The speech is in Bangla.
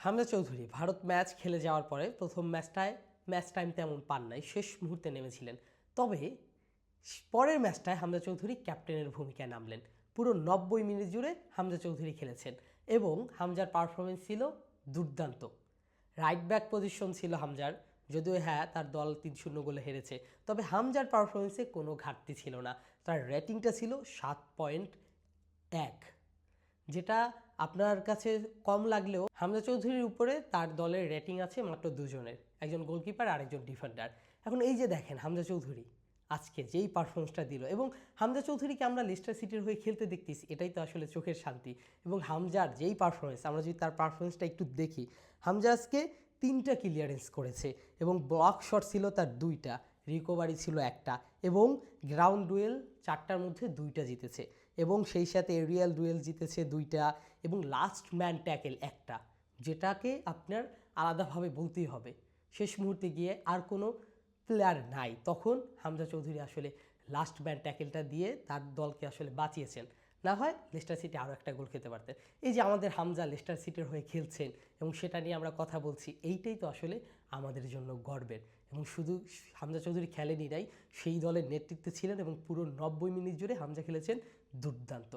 হামজা চৌধুরী, ভারত ম্যাচ খেলে যাওয়ার পরে প্রথম ম্যাচটায়, ম্যাচ টাইম তেমন পান নাই, শেষ মুহূর্তে নেমেছিলেন। তবে, পরের ম্যাচটায় হামজা চৌধুরী ক্যাপ্টেনের ভূমিকায় নামলেন। পুরো নব্বই মিনিট জুড়ে হামজা চৌধুরী খেলেছেন এবং হামজার পারফরমেন্স ছিল দুর্দান্ত। রাইট ব্যাক পজিশন ছিল হামজার, যদিও হ্যাঁ তার দল তিন শূন্য গোলে হেরেছে, তবে হামজার পারফরমেন্সে কোনো ঘাটতি ছিল না। তার রেটিংটা ছিল সাত পয়েন্ট এক, যেটা আপনার কাছে কম লাগলেও হামজা চৌধুরীর উপরে তার দলের রেটিং আছে মাত্র দুজনের। একজন গোলকিপার আর একজন ডিফেন্ডার এখন এই যে দেখেন হামজা চৌধুরী, আজকে যেই পারফরমেন্সটা দিল এবং হামজা চৌধুরীকে আমরা লিস্টার সিটির হয়ে খেলতে দেখতেছি, এটাই তো আসলে চোখের শান্তি। এবং হামজার যেই পারফরমেন্স আমরা যদি তার পারফরমেন্সটা একটু দেখি, হামজা আজকে তিনটা ক্লিয়ারেন্স করেছে এবং ব্লক শট ছিল তার দুইটা। রিকভারি ছিল একটা এবং গ্রাউন্ড ডুয়েল চারটার মধ্যে দুইটা জিতেছে এবং সেই সাথে এরিয়াল ডুয়েল জিতেছে দুইটা এবং লাস্ট ম্যান ট্যাকেল একটা, যেটাকে আপনার আলাদাভাবে বলতেই হবে। শেষ মুহূর্তে গিয়ে আর কোনো প্লেয়ার নাই। তখন হামজা চৌধুরী আসলে লাস্ট ম্যান ট্যাকেলটা দিয়ে তার দলকে আসলে বাঁচিয়েছেন। না হয় লেস্টার সিটি আরও একটা গোল খেতে পারতেন। এই যে আমাদের হামজা লেস্টার সিটির হয়ে খেলছেন এবং সেটা নিয়ে আমরা কথা বলছি, এইটাই তো আসলে আমাদের জন্য গর্বের। এবং শুধু হামজা চৌধুরী খেলেনি নাই, সেই দলের নেতৃত্বে ছিলেন এবং পুরো নব্বই মিনিট জুড়ে হামজা খেলেছেন দুর্দান্ত।